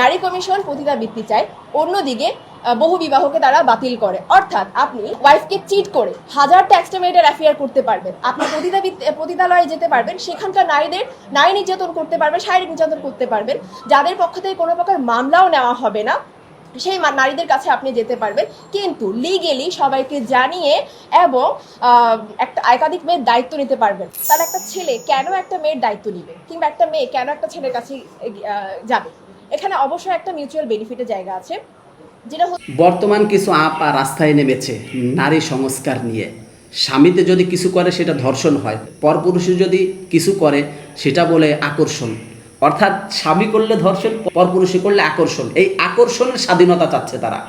নারী কমিশন পতিতাবৃত্তি চায় অন্যদিকে বহু বিবাহকে তারা বাতিল করে। অর্থাৎ আপনি ওয়াইফকে চিট করে হাজারটা এক্সট্রামেটের অ্যাফেয়ার করতে পারবেন। আপনি পতিতাবৃত্তি পতিতালয়ে যেতে পারবেন। সেখানকার নারীদের, নারী নির্যাতন করতে পারবেন, শারীরিক নির্যাতন করতে পারবেন। যাদের পক্ষ থেকে কোনো প্রকার মামলাও নেওয়া হবে না, সেই নারীদের কাছে আপনি যেতে পারবেন। কিন্তু লিগেলি সবাইকে জানিয়ে এবং একটা একাধিক মেয়ের দায়িত্ব নিতে পারবেন। তাহলে একটা ছেলে কেন একটা মেয়ের দায়িত্ব নিবে? কিংবা একটা মেয়ে কেন একটা ছেলের কাছে যাবে? এখানে অবশ্যই একটা মিউচুয়াল বেনিফিটের জায়গা আছে, যেটা বর্তমান কিছু আপা রাস্তায় নেমেছে নারী সংস্কার নিয়ে। স্বামীতে যদি কিছু করে, সেটা ধর্ষণ হয়। পরপুরুষে যদি কিছু করে, সেটা বলে আকর্ষণ। অর্থাৎ স্বামী করলে ধর্ষণ, পরপুরুষে করলে আকর্ষণ। এই আকর্ষণের স্বাধীনতা চাচ্ছে তারা।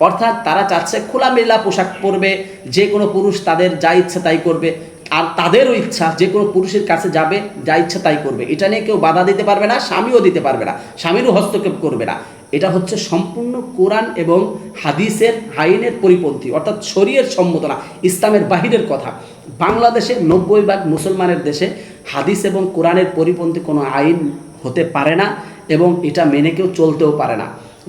অর্থাৎ তারা চাচ্ছে খোলামেলা পোশাক পরবে, যে কোনো পুরুষ তাদের যা ইচ্ছে তাই করবে। আর তাদেরও ইচ্ছা যে কোনো পুরুষের কাছে যাবে, যা ইচ্ছা তাই করবে। এটা নিয়ে কেউ বাধা দিতে পারবে না, স্বামীও দিতে পারবে না, স্বামীরও হস্তক্ষেপ করবে না। এটা হচ্ছে সম্পূর্ণ কোরআন এবং হাদিসের আইনের পরিপন্থী, অর্থাৎ শরীরের সম্মত না, ইসলামের বাহিরের কথা। বাংলাদেশে নব্বই ভাগ মুসলমানের দেশে হাদিস এবং কোরআনের পরিপন্থী কোনো আইন হতে পারে না এবং এটা মেনে কেউ চলতেও পারে না।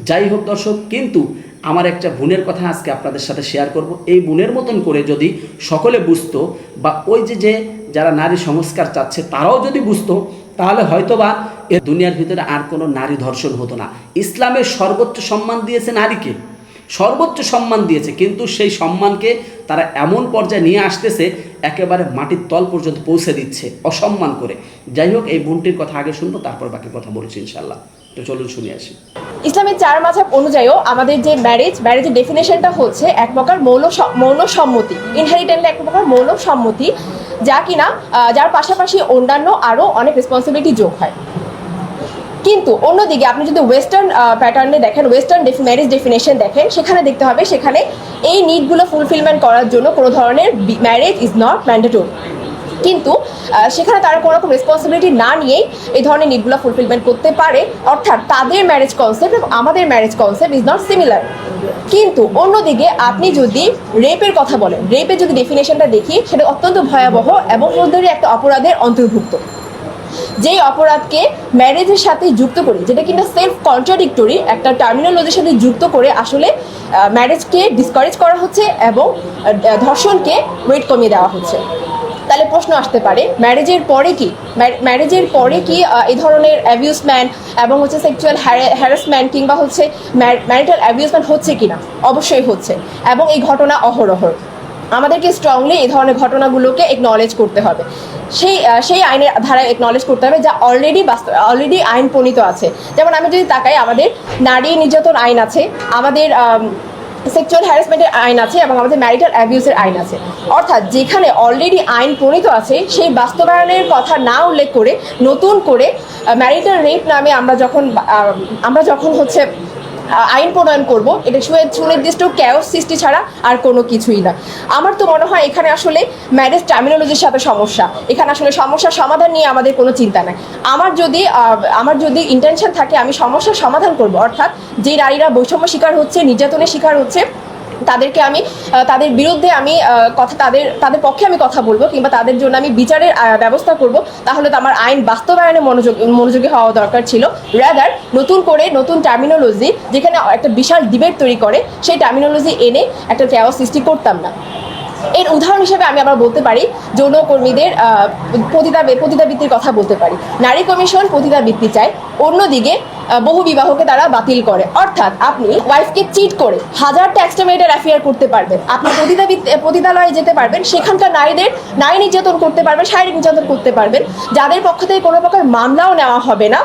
যাই হোক দর্শক, কিন্তু আমার একটা বোনের কথা আজকে আপনাদের সাথে শেয়ার করব। এই বোনের মতন করে যদি সকলে বুঝতো বা ওই যে যে যারা নারী সংস্কার চাচ্ছে তারাও যদি বুঝতো, তাহলে হয়তোবা এ দুনিয়ার ভিতরে আর কোনো নারী ধর্ষণ হতো না। ইসলামের সর্বোচ্চ সম্মান দিয়েছে নারীকে। সর্বোচ্চ সম্মান দিয়েছে, কিন্তু সেই সম্মানকে তারা এমন পর্যায়ে নিয়ে আসতেছে, একেবারে মাটির তল পর্যন্ত পৌঁছে দিচ্ছে, অসম্মান করে। যাই হোক, এই বোনটির কথা আগে শুনব, তারপর বাকি কথা বলছি ইনশাল্লাহ তো চলুন শুনে আসি। ইসলামের চার মাঝাব অনুযায়ীও আমাদের যে ম্যারেজ ম্যারেজের ডেফিনেশনটা হচ্ছে এক প্রকার মৌল মৌন সম্মতি ইনহেরিটেন্ট এক প্রকার মৌন সম্মতি, যা কিনা যার পাশাপাশি অন্যান্য আরও অনেক রেসপন্সিবিলিটি যোগ হয়। কিন্তু অন্যদিকে আপনি যদি ওয়েস্টার্ন প্যাটার্নে দেখেন ওয়েস্টার্ন ম্যারেজ ডেফিনেশন দেখেন, সেখানে দেখতে হবে, সেখানে এই নিডগুলো ফুলফিলমেন্ট করার জন্য কোনো ধরনের ম্যারেজ ইজ নট ম্যান্ডেটরি কিন্তু সেখানে তারা কোনো রকম রেসপন্সিবিলিটি না নিয়েই এই ধরনের নিডগুলো ফুলফিলমেন্ট করতে পারে। অর্থাৎ তাদের ম্যারেজ কনসেপ্ট এবং আমাদের marriage concept is not similar কিন্তু অন্যদিকে আপনি যদি রেপের কথা বলেন রেপের যদি ডেফিনেশনটা দেখি, সেটা অত্যন্ত ভয়াবহ এবং মধ্যে একটা অপরাধের অন্তর্ভুক্ত। যেই অপরাধকে ম্যারেজের সাথে যুক্ত করে, যেটা কিনা সেলফ কন্ট্রাডিক্টরি একটা টার্মিনোলজির সাথে যুক্ত করে আসলে ম্যারেজকে ডিসকারেজ করা হচ্ছে এবং ধর্ষণকে ওয়েট কমিয়ে দেওয়া হচ্ছে। তাহলে প্রশ্ন আসতে পারে ম্যারেজের পরে কি? ম্যারেজের পরে কি এই ধরনের অ্যাবিউসমেন্ট এবং হচ্ছে সেক্সুয়াল হ্যারাসমেন্ট কিংবা হচ্ছে ম্যারিটাল অ্যাবিউসমেন্ট হচ্ছে কিনা? অবশ্যই হচ্ছে এবং এই ঘটনা অহরহ। আমাদেরকে স্ট্রংলি এই ধরনের ঘটনাগুলোকে একনলেজ করতে হবে। সেই সেই আইনের ধারায় একনলেজ করতে হবে যা অলরেডি অলরেডি আইন প্রণীত আছে। যেমন আমি যদি তাকাই, আমাদের নারী নির্যাতন আইন আছে, আমাদের সেক্সুয়াল হ্যারাসমেন্টের আইন আছে এবং আমাদের ম্যারিটাল অ্যাবিউসের আইন আছে। অর্থাৎ যেখানে অলরেডি আইন প্রণীত আছে, সেই বাস্তবায়নের কথা না উল্লেখ করে নতুন করে ম্যারিটাল রেপ নামে আমরা যখন আমরা যখন হচ্ছে আইন প্রণয়ন করব। এটা সুনির্দিষ্ট ক্যাওস সৃষ্টি ছাড়া আর কোনো কিছুই না। আমার তো মনে হয় এখানে আসলে ম্যারেজ টার্মিনোলজির সাথে সমস্যা। এখানে আসলে সমস্যার সমাধান নিয়ে আমাদের কোনো চিন্তা নাই। আমার যদি আমার যদি ইন্টেনশন থাকে আমি সমস্যার সমাধান করব। অর্থাৎ যে নারীরা বৈষম্য শিকার হচ্ছে, নির্যাতনের শিকার হচ্ছে তাদেরকে আমি তাদের বিরুদ্ধে আমি কথা, তাদের তাদের পক্ষে আমি কথা বলব কিংবা তাদের জন্য আমি বিচারের ব্যবস্থা করব। তাহলে তো আমার আইন বাস্তবায়নে মনোযোগ, মনোযোগী হওয়া দরকার ছিল। রাদার নতুন করে নতুন টার্মিনোলজি যেখানে একটা বিশাল ডিবেট তৈরি করে, সেই টার্মিনোলজি এনে একটা চাওয়া সৃষ্টি করতাম না। এর উদাহরণ হিসেবে আমি আবার বলতে পারি, যৌনকর্মীদের পতিতা পতিতাবৃত্তির কথা বলতে পারি। নারী কমিশন পতিতাবৃত্তি চায়, অন্যদিকে বহু বিবাহকে তারা বাতিল করে। অর্থাৎ আপনি ওয়াইফকে চিট করে হাজারটা এক্সট্রামেটের অ্যাফেয়ার করতে পারবেন। আপনি পতিতালয়ে যেতে পারবেন। সেখানকার নারীদের নারী নির্যাতন করতে পারবেন, শারীরিক নির্যাতন করতে পারবেন। যাদের পক্ষ থেকে কোনো প্রকার মামলাও নেওয়া হবে না,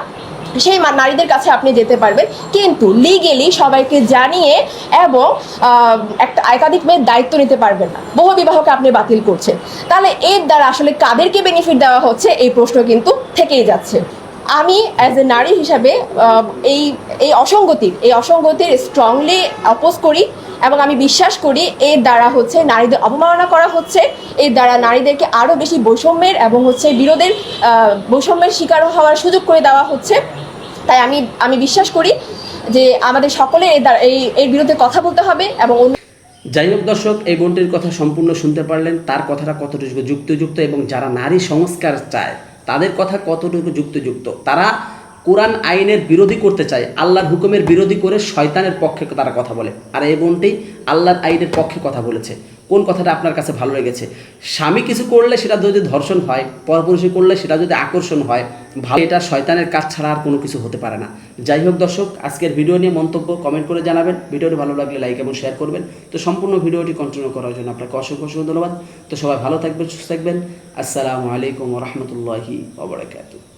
সেই নারীদের কাছে আপনি যেতে পারবেন। কিন্তু লিগেলি সবাইকে জানিয়ে এবং একটা একাধিক মেয়ের দায়িত্ব নিতে পারবেন না। বহু বিবাহকে আপনি বাতিল করছেন। তাহলে এর দ্বারা আসলে কাদেরকে বেনিফিট দেওয়া হচ্ছে? এই প্রশ্ন কিন্তু থেকেই যাচ্ছে। আমি অ্যাজ এ নারী হিসাবে এই এই অসঙ্গতির এই অসঙ্গতির স্ট্রংলি অপোজ করি এবং আমি বিশ্বাস করি এর দ্বারা হচ্ছে নারীদের অবমাননা করা হচ্ছে। এর দ্বারা নারীদেরকে আরও বেশি বৈষম্যের এবং হচ্ছে বিরোধের বৈষম্যের শিকার হওয়ার সুযোগ করে দেওয়া হচ্ছে। তাই আমি আমি বিশ্বাস করি যে আমাদের সকলে এর দ্বারা, এই, এর বিরুদ্ধে কথা বলতে হবে এবং যাই হোক দর্শক, এই বোনটির কথা সম্পূর্ণ শুনতে পারলেন। তার কথাটা কতটুকু যুক্তিযুক্ত এবং যারা নারী সংস্কার চায় তাদের কথা কতটুকু যুক্তিযুক্ত? তারা কোরআন আইনের বিরোধী করতে চায়, আল্লাহর হুকুমের বিরোধী করে শয়তানের পক্ষে তারা কথা বলে। আর এই বোনটি আল্লাহর আইনের পক্ষে কথা বলেছে। কোন কথাটা আপনার কাছে ভালো লেগেছে? স্বামী কিছু করলে সেটা যদি ধর্ষণ হয় পরপুরুষে করলে সেটা যদি আকর্ষণ হয়, ভালো। এটা শয়তানের কাজ ছাড়া আর কোনো কিছু হতে পারে না। যাই হোক দর্শক, আজকের ভিডিও নিয়ে মন্তব্য কমেন্ট করে জানাবেন। ভিডিওটি ভালো লাগলে লাইক এবং শেয়ার করবেন। তো সম্পূর্ণ ভিডিওটি কন্টিনিউ করার জন্য আপনাকে অসংখ্য অসংখ্য ধন্যবাদ। তো সবাই ভালো থাকবেন, সুস্থ থাকবেন। আসসালামু আলাইকুম রহমতুল্লাহি ওবরাকাতুহ